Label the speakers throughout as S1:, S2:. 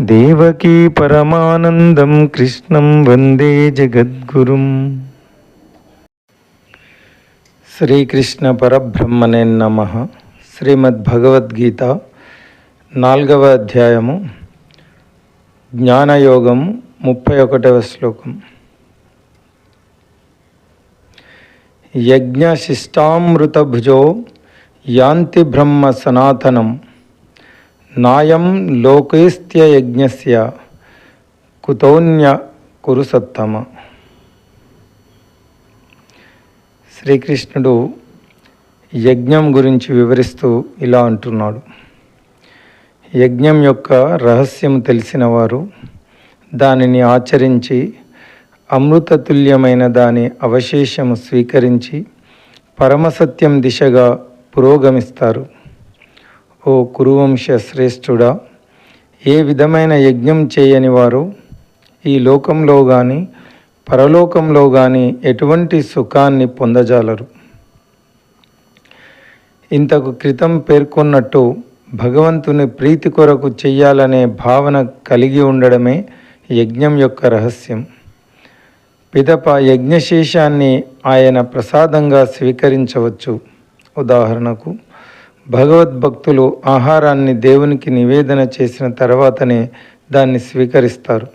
S1: దేవకీ పరమానందం కృష్ణం వందే జగద్గురుం. శ్రీకృష్ణ పరబ్రహ్మనే నమ. శ్రీమద్భగవద్గీత నాలుగవ అధ్యాయము. జ్ఞానయోగం ముప్పై ఒకటవ శ్లోకం. యజ్ఞశిష్టామృతభుజో యాంతి బ్రహ్మ సనాతనం. నాయం లోకైస్త్యయజ్ఞస్య కుతౌన్య కురు సత్తమ శ్రీకృష్ణుడు యజ్ఞం గురించి వివరిస్తూ ఇలా అంటున్నాడు. యజ్ఞం యొక్క రహస్యం తెలిసిన వారు దానిని ఆచరించి అమృతతుల్యమైన దాని అవశేషము స్వీకరించి పరమసత్యం దిశగా పురోగమిస్తారు. ఓ కురువంశ శ్రేష్ఠుడా ఏ విధమైన యజ్ఞం చేయని వారు ఈ లోకంలో కానీ పరలోకంలో కానీ ఎటువంటి సుఖాన్ని పొందజాలరు? ఇంతకు క్రితం పేర్కొన్నట్టు భగవంతుని ప్రీతి కొరకు చెయ్యాలనే భావన కలిగి ఉండడమే యజ్ఞం యొక్క రహస్యం. పిదప యజ్ఞశేషాన్ని ఆయన ప్రసాదంగా స్వీకరించవచ్చు. ఉదాహరణకు భగవద్భక్తులు ఆహారాన్ని దేవునికి నివేదన చేసిన తర్వాతనే దాన్ని స్వీకరిస్తారు.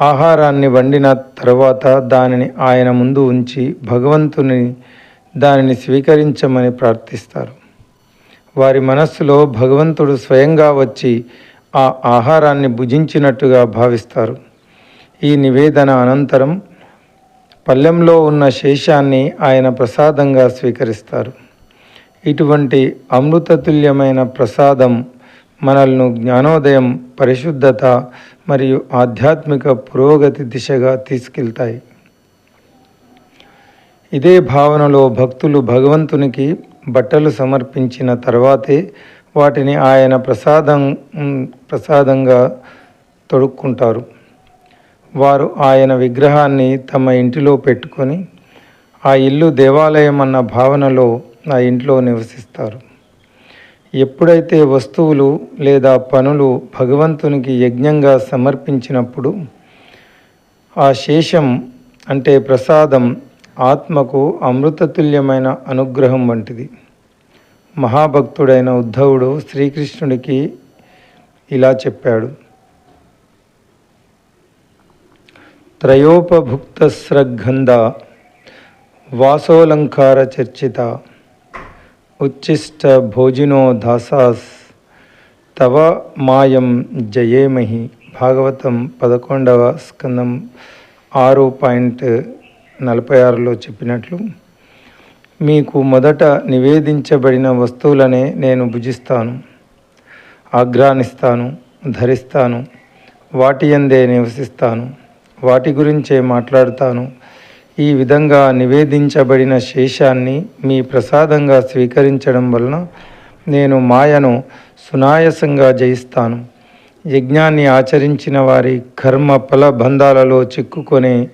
S1: ఆహారాన్ని వండిన తర్వాత దానిని ఆయన ముందు ఉంచి భగవంతుని దానిని స్వీకరించమని ప్రార్థిస్తారు. వారి మనస్సులో భగవంతుడు స్వయంగా వచ్చి ఆ ఆహారాన్ని భుజించినట్టుగా భావిస్తారు. ఈ నివేదన అనంతరం పల్లెంలో ఉన్న శేషాన్ని ఆయన ప్రసాదంగా స్వీకరిస్తారు. ఇటువంటి అమృతతుల్యమైన ప్రసాదం మనల్ని జ్ఞానోదయం పరిశుద్ధత మరియు ఆధ్యాత్మిక పురోగతి దిశగా తీసుకెళ్తాయి. ఇదే భావనలో భక్తులు భగవంతునికి బట్టలు సమర్పించిన తర్వాతే వాటిని ఆయన ప్రసాదం ప్రసాదంగా తొడుక్కుంటారు. వారు ఆయన విగ్రహాన్ని తమ ఇంటిలో పెట్టుకొని ఆ ఇల్లు దేవాలయం అన్న భావనలో ఆ ఇంట్లో నివసిస్తారు. ఎప్పుడైతే వస్తువులు లేదా పనులు భగవంతునికి యజ్ఞంగా సమర్పించినప్పుడు ఆ శేషం అంటే ప్రసాదం ఆత్మకు అమృతతుల్యమైన అనుగ్రహం వంటిది. మహాభక్తుడైన ఉద్ధవుడు శ్రీకృష్ణుడికి ఇలా చెప్పాడు. త్రయోపభుక్త స్రగ్గంధ వాసోలంకార చర్చిత ఉచ్చిష్ట భోజినో దాసాస్ తవ మాయం జయేమహి భాగవతం పదకొండవ స్కందం ఆరు పాయింట్ నలభై ఆరులో చెప్పినట్లు మీకు మొదట నివేదించబడిన వస్తువులనే నేను భుజిస్తాను ఆగ్రానిస్తాను ధరిస్తాను వాటి ఎందే నివసిస్తాను వాటి గురించే మాట్లాడతాను ఈ విధంగా నివేదించబడిన శేషాన్ని మీ ప్రసాదంగా స్వీకరించడం వలన నేను మాయను సునాయసంగా జయిస్తాను. యజ్ఞాన్ని ఆచరించిన వారి కర్మ ఫల బంధాలలో చిక్కుకొని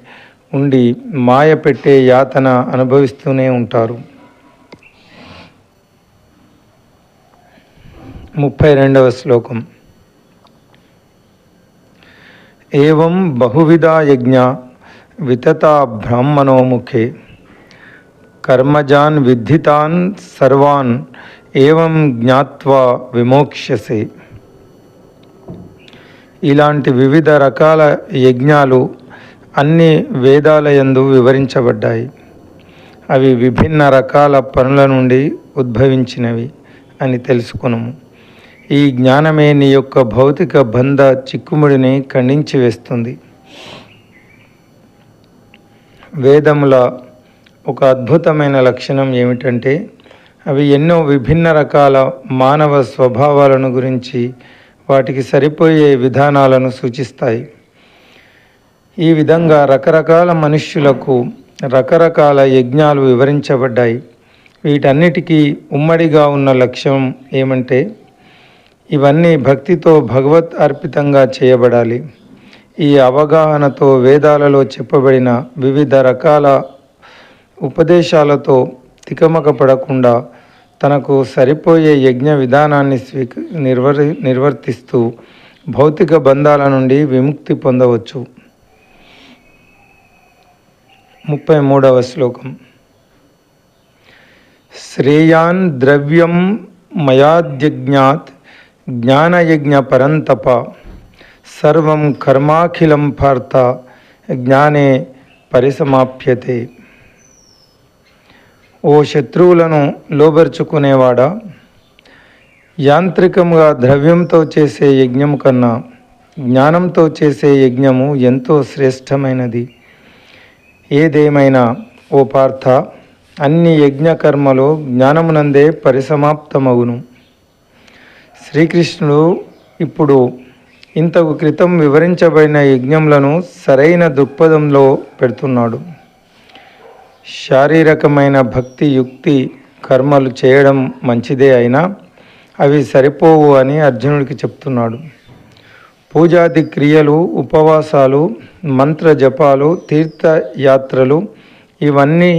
S1: ఉండి మాయ పెట్టే యాతన అనుభవిస్తూనే ఉంటారు. ముప్పై రెండవ శ్లోకం. ఏం బహువిధ యజ్ఞ వితతా బ్రాహ్మణోముఖే. కర్మజాన్ విద్ధితాన్ సర్వాన్ ఏవం జ్ఞాత్వా విమోక్ష్యసే. ఇలాంటి వివిధ రకాల యజ్ఞాలు అన్ని వేదాలయందు వివరించబడ్డాయి. అవి విభిన్న రకాల పనుల నుండి ఉద్భవించినవి అని తెలుసుకునము. ఈ జ్ఞానమే నీ యొక్క భౌతిక బంధ చిక్కుముడిని ఖండించి వేస్తుంది. వేదముల ఒక అద్భుతమైన లక్షణం ఏమిటంటే అవి ఎన్నో విభిన్న రకాల మానవ స్వభావాలను గురించి వాటికి సరిపోయే విధానాలను సూచిస్తాయి. ఈ విధంగా రకరకాల మనుష్యులకు రకరకాల యజ్ఞాలు వివరించబడ్డాయి. వీటన్నిటికీ ఉమ్మడిగా ఉన్న లక్ష్యం ఏమంటే ఇవన్నీ భక్తితో భగవత్ అర్పితంగా చేయబడాలి. ఈ అవగాహనతో వేదాలలో చెప్పబడిన వివిధ రకాల ఉపదేశాలతో తికమక పడకుండా తనకు సరిపోయే యజ్ఞ విధానాన్ని స్వీక నిర్వరి నిర్వర్తిస్తూ భౌతిక బంధాల నుండి విముక్తి పొందవచ్చు. ముప్పై మూడవ శ్లోకం. శ్రేయాన్ ద్రవ్యం మయాద్యజ్ఞాత్ జ్ఞానయజ్ఞ పరంతప సర్వం కర్మాఖిలం పార్థ జ్ఞానే పరిసమాప్యతే. ఓ శత్రువులను లోబరుచుకునేవాడా యాంత్రికంగా ద్రవ్యంతో చేసే యజ్ఞం కన్నా జ్ఞానంతో చేసే యజ్ఞము ఎంతో శ్రేష్టమైనది. ఏదేమైనా ఓ పార్థ అన్ని యజ్ఞకర్మలు జ్ఞానమునందే పరిసమాప్తమగును. శ్రీకృష్ణుడు ఇప్పుడు ఇంతకు క్రితం వివరించబడిన యజ్ఞములను సరైన దృక్పథంలో పెడుతున్నాడు. శారీరకమైన భక్తి యుక్తి కర్మలు చేయడం మంచిదే అయినా అవి సరిపోవు అని అర్జునుడికి చెప్తున్నాడు. పూజాది క్రియలు ఉపవాసాలు మంత్ర జపాలు తీర్థయాత్రలు ఇవన్నీ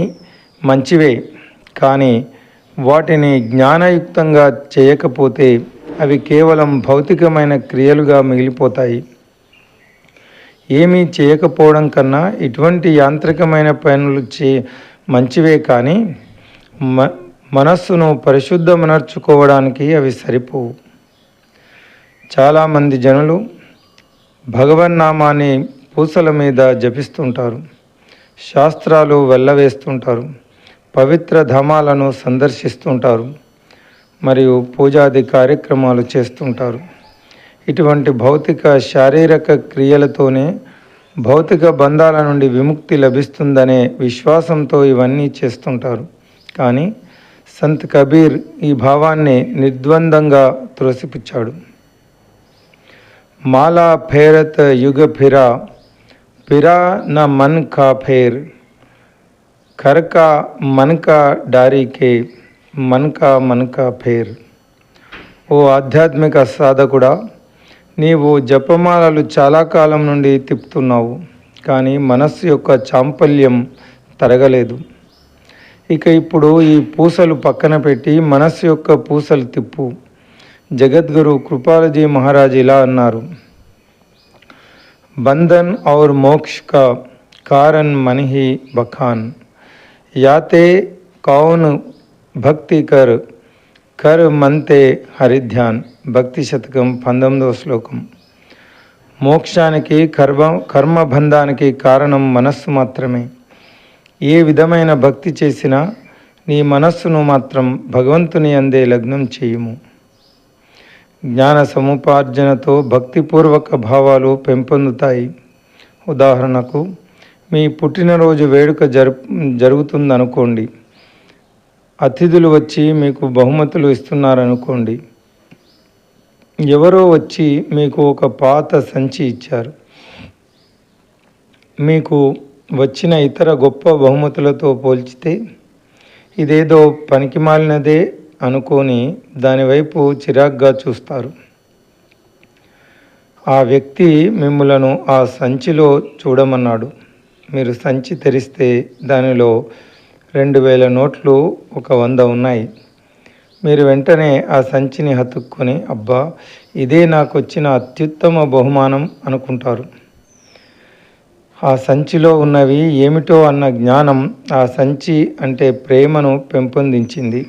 S1: మంచివే కానీ వాటిని జ్ఞానయుక్తంగా చేయకపోతే అవి కేవలం భౌతికమైన క్రియలుగా మిగిలిపోతాయి. ఏమీ చేయకపోవడం కన్నా ఇటువంటి యాంత్రికమైన పనులు చే మంచివే కానీ మ మనస్సును పరిశుద్ధమనర్చుకోవడానికి అవి సరిపోవు. చాలామంది జనులు భగవన్నామాన్ని పూసల మీద జపిస్తుంటారు శాస్త్రాలు వెళ్ళవేస్తుంటారు పవిత్ర ధామాలను సందర్శిస్తుంటారు. మరియు పూజాది కార్యక్రమాలు చేస్తుంటారు. ఇటువంటి భౌతిక శారీరక క్రియలతోనే భౌతిక బంధాల నుండి విముక్తి లభిస్తుందనే విశ్వాసంతో ఇవన్నీ చేస్తుంటారు. కానీ సంత్ కబీర్ ఈ భావాన్ని నిర్ద్వందంగా త్రోసిపుచ్చాడు. మాలా ఫేరత్ యుగ ఫిరా పిరా న మన్ కా ఫేర్ కర్కా మన్ కా డారీకే మన్ కా మన్ కా ఫేర్ ఓ ఆధ్యాత్మిక సాధకుడా నీవు జపమాలలు చాలా కాలం నుండి తిప్పుతున్నావు కానీ మనస్సు యొక్క చాంపల్యం తరగలేదు. ఇక ఇప్పుడు ఈ పూసలు పక్కన పెట్టి మనస్సు యొక్క పూసలు తిప్పు. జగద్గురు కృపాలజీ మహారాజ్ ఇలా అన్నారు. బంధన్ ఔర్ మోక్ష కా కారన్ మనిహి బఖాన్. యాతే కౌన్ భక్తి కర్ కర్ మంతే హరిధ్యాన్ భక్తి శతకం పంతొమ్మిదవ శ్లోకం. మోక్షానికి కర్మ కర్మబంధానికి కారణం మనస్సు మాత్రమే. ఏ విధమైన భక్తి చేసినా నీ మనస్సును మాత్రం భగవంతుని అందే లగ్నం చేయుము. జ్ఞాన సముపార్జనతో భక్తిపూర్వక భావాలు పెంపొందుతాయి. ఉదాహరణకు మీ పుట్టినరోజు వేడుక జరు జరుగుతుందనుకోండి. అతిథులు వచ్చి మీకు బహుమతులు ఇస్తున్నారనుకోండి. ఎవరో వచ్చి మీకు ఒక పాత సంచి ఇచ్చారు. మీకు వచ్చిన ఇతర గొప్ప బహుమతులతో పోల్చితే ఇదేదో పనికిమాలినదే అనుకొని దానివైపు చిరాగ్గా చూస్తారు. ఆ వ్యక్తి మిమ్మలను ఆ సంచిలో చూడమన్నాడు. మీరు సంచి తెరిస్తే దానిలో రెండు వేల నోట్లు ఒక వంద ఉన్నాయి. మీరు వెంటనే ఆ సంచిని హతుక్కొని అబ్బా ఇదే నాకు వచ్చిన అత్యుత్తమ బహుమానం అనుకుంటారు. ఆ సంచిలో ఉన్నవి ఏమిటో అన్న జ్ఞానం ఆ సంచి అంటే ప్రేమను పెంపొందించింది.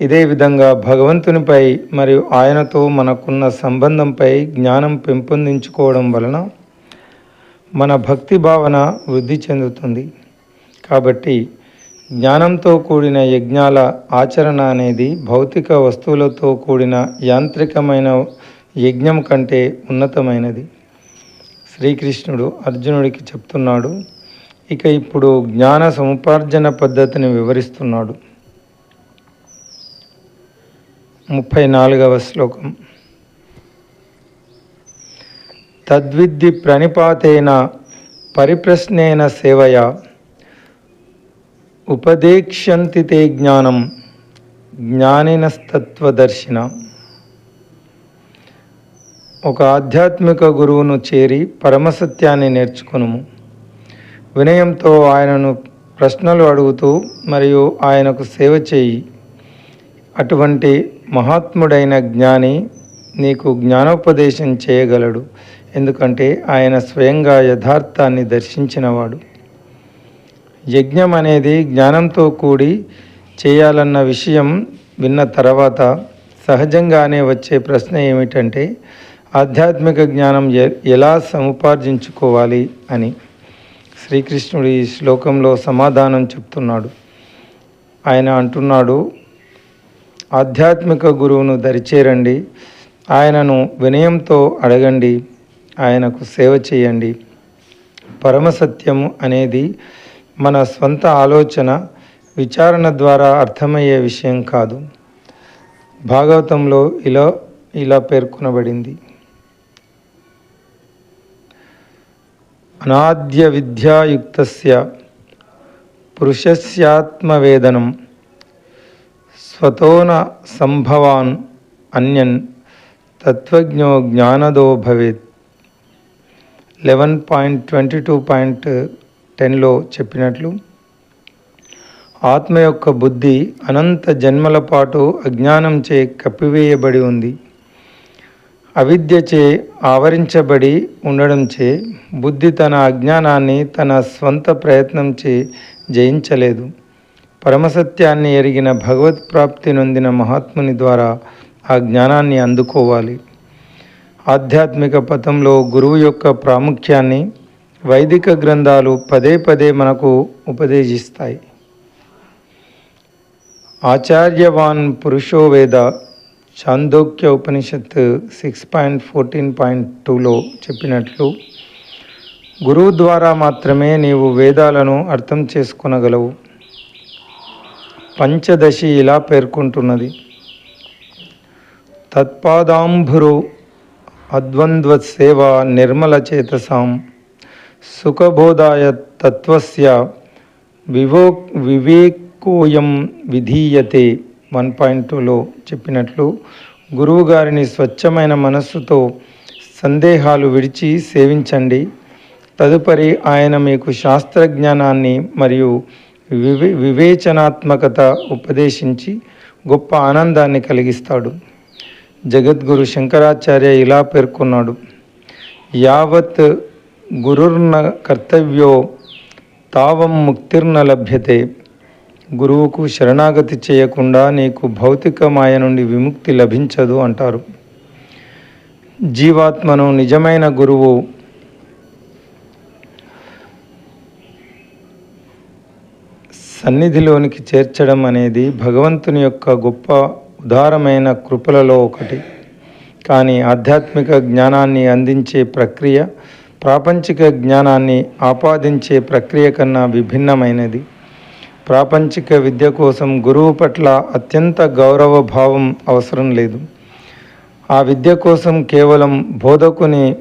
S1: ఇదే విధంగా భగవంతునిపై మరియు ఆయనతో మనకున్న సంబంధంపై జ్ఞానం పెంపొందించుకోవడం వలన మన భక్తి భావన వృద్ధి చెందుతుంది. కాబట్టి జ్ఞానంతో కూడిన యజ్ఞాల ఆచరణ అనేది భౌతిక వస్తువులతో కూడిన యాంత్రికమైన యజ్ఞం కంటే ఉన్నతమైనది. శ్రీకృష్ణుడు అర్జునుడికి చెప్తున్నాడు ఇక ఇప్పుడు జ్ఞాన సముపార్జన పద్ధతిని వివరిస్తున్నాడు. ముప్పై నాలుగవ శ్లోకం. తద్విద్ది ప్రణిపాతేన పరిప్రశ్నేన సేవయ ఉపదేక్ష్యంతి తే జ్ఞానం జ్ఞానినస్తత్వదర్శిన. ఒక ఆధ్యాత్మిక గురువును చేరి పరమసత్యాన్ని నేర్చుకునుము. వినయంతో ఆయనను ప్రశ్నలు అడుగుతూ మరియు ఆయనకు సేవ చేయి. అటువంటి మహాత్ముడైన జ్ఞాని నీకు జ్ఞానోపదేశం చేయగలడు ఎందుకంటే ఆయన స్వయంగా యథార్థాన్ని దర్శించినవాడు. యజ్ఞం అనేది జ్ఞానంతో కూడి చేయాలన్న విషయం విన్న తర్వాత సహజంగానే వచ్చే ప్రశ్న ఏమిటంటే ఆధ్యాత్మిక జ్ఞానం ఎలా సముపార్జించుకోవాలి అని. శ్రీకృష్ణుడు ఈ శ్లోకంలో సమాధానం చెప్తున్నాడు. ఆయన అంటున్నాడు ఆధ్యాత్మిక గురువును దరిచేరండి. ఆయనను వినయంతో అడగండి. ఆయనకు సేవ చేయండి. పరమసత్యము అనేది మన స్వంత ఆలోచన విచారణ ద్వారా అర్థమయ్యే విషయం కాదు. భాగవతంలో ఇలా ఇలా పేర్కొనబడింది. అనాద్య విద్యాయుక్త పురుషస్యాత్మవేదనం స్వతోన సంభవాన్ అన్యన్ తత్వజ్ఞో జ్ఞానదో భవేత్. Eleven point twenty two point టెన్లో చెప్పినట్లు ఆత్మ యొక్క బుద్ధి అనంత జన్మల పాటు అజ్ఞానంచే కప్పివేయబడి ఉంది. అవిద్యచే ఆవరించబడి ఉండడంచే బుద్ధి తన అజ్ఞానాన్ని తన స్వంత ప్రయత్నంచే జయించలేదు. పరమసత్యాన్ని ఎరిగిన భగవత్ ప్రాప్తి నొందిన మహాత్ముని ద్వారా ఆ జ్ఞానాన్ని అందుకోవాలి. ఆధ్యాత్మిక పథంలో గురువు యొక్క ప్రాముఖ్యాన్ని వైదిక గ్రంథాలు పదే పదే మనకు ఉపదేశిస్తాయి. ఆచార్యవాన్ పురుషో వేద Chandogya Upanishad six point fourteen point టూలో చెప్పినట్లు గురువు ద్వారా మాత్రమే నీవు వేదాలను అర్థం చేసుకొనగలవు. పంచదశి ఇలా పేర్కొంటున్నది. తత్పాదాంభురు అద్వంద్వ సేవ నిర్మల చేతసాం సుఖబోధాయ తత్వస్య వివో వివేకోయం విధీయతే వన్ పాయింట్ టూలో చెప్పినట్లు గురువుగారిని స్వచ్ఛమైన మనస్సుతో సందేహాలు విడిచి సేవించండి. తదుపరి ఆయన మీకు శాస్త్రజ్ఞానాన్ని మరియు వివే వివేచనాత్మకత ఉపదేశించి గొప్ప ఆనందాన్ని కలిగిస్తాడు. జగద్గురు శంకరాచార్య ఇలా పేర్కొన్నాడు. యావత్ గురుర్న కర్తవ్యో తావం ముక్తిర్న లభ్యతే. గురువుకు శరణాగతి చేయకుండా నీకు భౌతిక మాయ నుండి విముక్తి లభించదు అంటారు. జీవాత్మను నిజమైన గురువు సన్నిధిలోనికి చేర్చడం అనేది భగవంతుని యొక్క గొప్ప ఉదారమైన కృపలలో ఒకటి. కానీ ఆధ్యాత్మిక జ్ఞానాన్ని అందించే ప్రక్రియ ప్రాపంచిక జ్ఞానాన్ని ఆపాదించే ప్రక్రియ కన్నా విభిన్నమైనది. ప్రాపంచిక విద్య కోసం గురువు పట్ల అత్యంత గౌరవ భావం అవసరం లేదు. ఆ విద్య కోసం కేవలం బోధకుని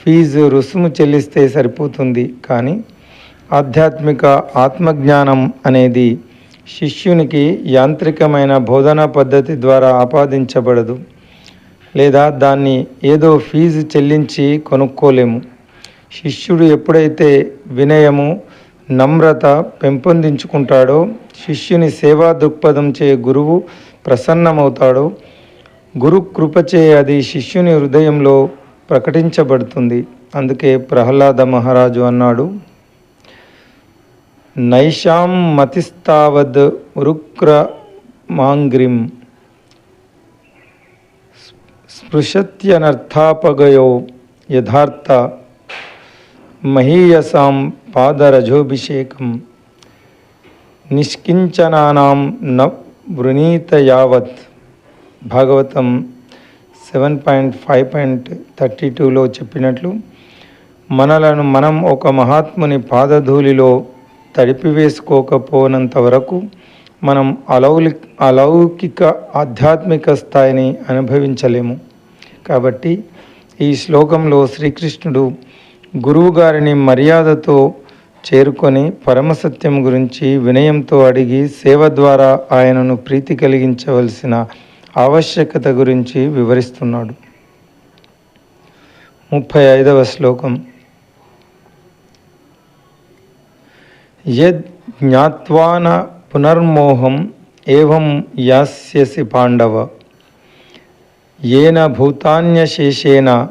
S1: ఫీజు రుసుము చెల్లిస్తే సరిపోతుంది కానీ ఆధ్యాత్మిక ఆత్మజ్ఞానం అనేది శిష్యునికి యాంత్రికమైన బోధనా పద్ధతి ద్వారా ఆపాదించబడదు. లేదా దాన్ని ఏదో ఫీజు చెల్లించి కొనుక్కోలేము. శిష్యుడు ఎప్పుడైతే వినయము నమ్రత పెంపొందించుకుంటాడో శిష్యుని సేవా దృక్పథం చే గురువు ప్రసన్నమవుతాడో గురు కృపచే అది శిష్యుని హృదయంలో ప్రకటించబడుతుంది. అందుకే ప్రహ్లాద మహారాజు అన్నాడు నైషాం మతిస్తావద్ ఉరుక్ర మాంగ్రిం స్పృశత్యనర్థాపగయో యథార్థ మహీయసాం పాదరజోభిషేకం. నిష్కించనానాం న వృణీత యావత్. Bhagavatam seven point five point thirty టూలో చెప్పినట్లు మనలను మనం ఒక మహాత్ముని పాదధూళిలో తడిపివేసుకోకపోనంత వరకు మనం అలౌలి అలౌకిక ఆధ్యాత్మిక స్థాయిని అనుభవించలేము. కాబట్టి ఈ శ్లోకంలో శ్రీకృష్ణుడు గురువుగారిని మర్యాదతో చేరుకొని పరమసత్యం గురించి వినయంతో అడిగి సేవ ద్వారా ఆయనను ప్రీతి కలిగించవలసిన ఆవశ్యకత గురించి వివరిస్తున్నాడు. ముప్పై ఐదవ శ్లోకం. యద్ జ్ఞాత్వాన పునర్మోహం ఏవం యాస్యసి పాండవ. ఏన భూతాన్యశేషేణ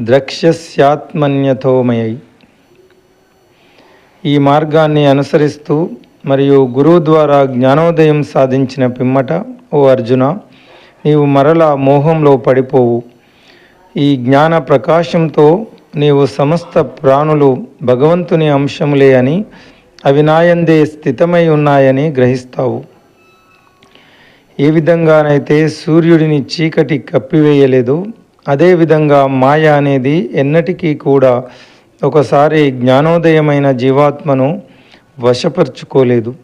S1: ద్రక్ష్యస్యాత్మన్యథోమయై. ఈ మార్గాన్ని అనుసరిస్తూ మరియు గురువు ద్వారా జ్ఞానోదయం సాధించిన పిమ్మట ఓ అర్జున నీవు మరలా మోహంలో పడిపోవు. ఈ జ్ఞాన ప్రకాశంతో నీవు సమస్త ప్రాణులు భగవంతుని అంశములే అని అవినాయందే స్థితమై ఉన్నాయని గ్రహిస్తావు. ఏ విధంగానైతే సూర్యుడిని చీకటి కప్పివేయలేదో అదేవిధంగా మాయ అనేది ఎన్నటికీ కూడా ఒకసారి జ్ఞానోదయమైన జీవాత్మను వశపరుచుకోలేదు.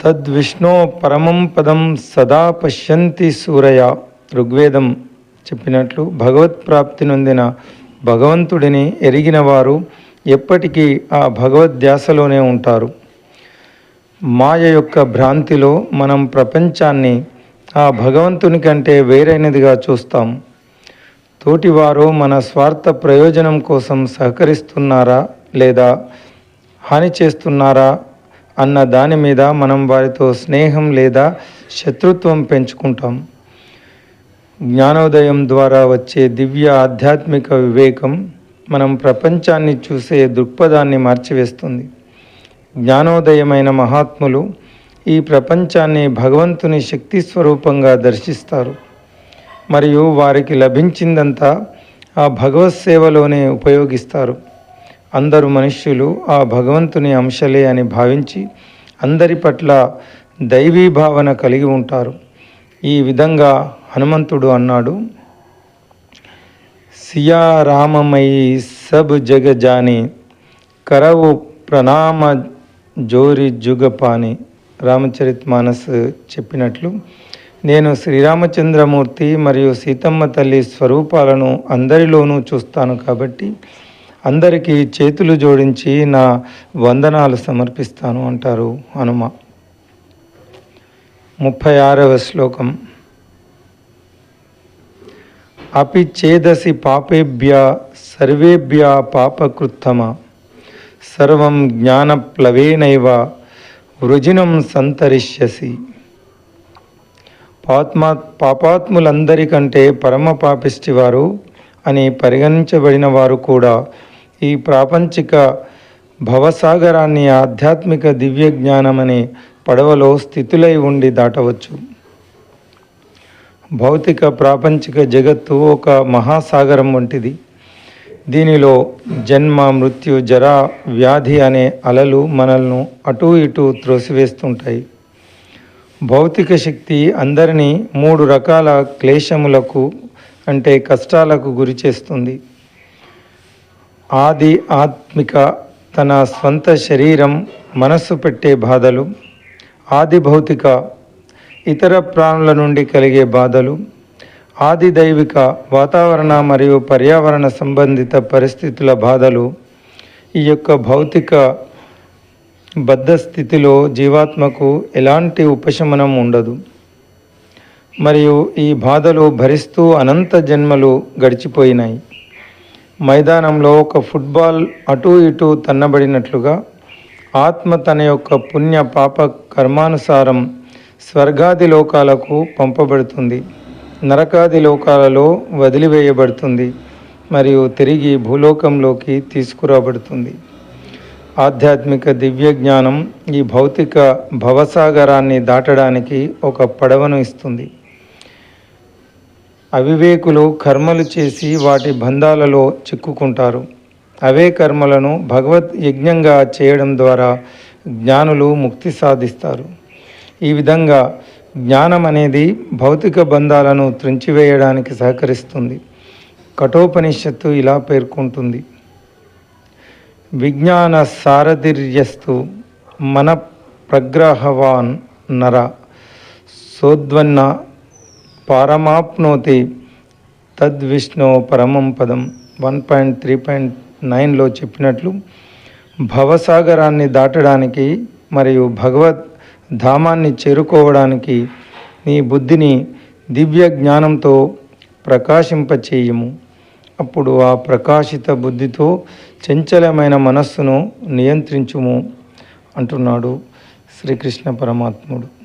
S1: తద్విష్ణో పరమం పదం సదా పశ్యంతి సూరయ. ఋగ్వేదం చెప్పినట్లు భగవత్ప్రాప్తి నొందిన భగవంతుడిని ఎరిగిన వారు ఎప్పటికీ ఆ భగవద్ధ్యాసలోనే ఉంటారు. మాయ యొక్క భ్రాంతిలో మనం ప్రపంచాన్ని ఆ భగవంతుని కంటే వేరైనదిగా చూస్తాం. తోటివారు మన స్వార్థ ప్రయోజనం కోసం సహకరిస్తున్నారా లేదా హాని చేస్తున్నారా అన్న దాని మీద మనం వారితో స్నేహం లేదా శత్రుత్వం పెంచుకుంటాం. జ్ఞానోదయం ద్వారా వచ్చే దివ్య ఆధ్యాత్మిక వివేకం మనం ప్రపంచాన్ని చూసే దృక్పథాన్ని మార్చివేస్తుంది. జ్ఞానోదయమైన మహాత్ములు ఈ ప్రపంచాన్ని భగవంతుని శక్తి స్వరూపంగా దర్శిస్తారు. మరియు వారికి లభించిందంతా ఆ భగవత్ సేవలోనే ఉపయోగిస్తారు. అందరు మనుష్యులు ఆ భగవంతుని అంశలే అని భావించి అందరి పట్ల దైవీ భావన కలిగి ఉంటారు. ఈ విధంగా హనుమంతుడు అన్నాడు సియా రామమయి సబ్ జగజాని కరవు ప్రణామ జోరి జుగపాని రామచరిత్ మానస్ చెప్పినట్లు నేను శ్రీరామచంద్రమూర్తి మరియు సీతమ్మ తల్లి స్వరూపాలను అందరిలోనూ చూస్తాను కాబట్టి అందరికీ చేతులు జోడించి నా వందనాలు సమర్పిస్తాను అంటారు హనుమ. ముప్పై ఆరవ శ్లోకం. అపి చేదసి పాపేభ్య సర్వేభ్య పాపకృత్తమ. సర్వం జ్ఞానప్లవేనైవ వృజినం సంతరిష్యసి. పాత్మా పాపాత్ములందరికంటే పరమ పాపిష్టి వారు అని పరిగణించబడిన వారు కూడా ఈ ప్రాపంచిక భవసాగరాన్ని ఆధ్యాత్మిక దివ్య జ్ఞానమనే పడవలో స్థితులై ఉండి దాటవచ్చు. భౌతిక ప్రాపంచిక జగత్తు ఒక మహాసాగరం వంటిది. దీనిలో జన్మ మృత్యు జర వ్యాధి అనే అలలు మనల్ని అటూ ఇటూ త్రోసివేస్తుంటాయి. భౌతిక శక్తి అందరినీ మూడు రకాల క్లేశములకు అంటే కష్టాలకు గురి చేస్తుంది. ఆది ఆత్మిక తన స్వంత శరీరం మనస్సు పెట్టే బాధలు ఆది భౌతిక ఇతర ప్రాణుల నుండి కలిగే బాధలు ఆది దైవిక వాతావరణ మరియు పర్యావరణ సంబంధిత పరిస్థితుల బాధలు ఈ యొక్క భౌతిక బద్ధ స్థితిలో జీవాత్మకు ఎలాంటి ఉపశమనం ఉండదు. మరియు ఈ బాధలు భరిస్తూ అనంత జన్మలు గడిచిపోయినాయి. మైదానంలో ఒక ఫుట్బాల్ అటూ ఇటూ తన్నబడినట్లుగా ఆత్మ తన యొక్క పుణ్య పాప కర్మానుసారం స్వర్గాది లోకాలకు పంపబడుతుంది. నరకాది లోకాలలో వదిలివేయబడుతుంది మరియు తిరిగి భూలోకంలోకి తీసుకురాబడుతుంది. ఆధ్యాత్మిక దివ్య జ్ఞానం ఈ భౌతిక భవసాగరాన్ని దాటడానికి ఒక పడవను ఇస్తుంది. అవివేకులు కర్మలు చేసి వాటి బంధాలలో చిక్కుకుంటారు. అవే కర్మలను భగవత్ యజ్ఞంగా చేయడం ద్వారా జ్ఞానులు ముక్తి సాధిస్తారు. ఈ విధంగా జ్ఞానం అనేది భౌతిక బంధాలను త్రించివేయడానికి సహకరిస్తుంది. కఠోపనిషత్తు ఇలా పేర్కొంటుంది. విజ్ఞాన సారథిర్యస్తు మన ప్రగ్రహవాన్ నర సోద్వన్న పారమాప్నోతి తద్విష్ణు పరమం పదం. వన్ పాయింట్ త్రీ పాయింట్ నైన్లో చెప్పినట్లు భవసాగరాన్ని దాటడానికి మరియు భగవత్ ధామాన్ని చేరుకోవడానికి నీ బుద్ధిని దివ్య జ్ఞానంతో ప్రకాశింపచేయము. అప్పుడు ఆ ప్రకాశిత బుద్ధితో చంచలమైన మనస్సును నియంత్రించుము అంటున్నాడు శ్రీకృష్ణ పరమాత్ముడు.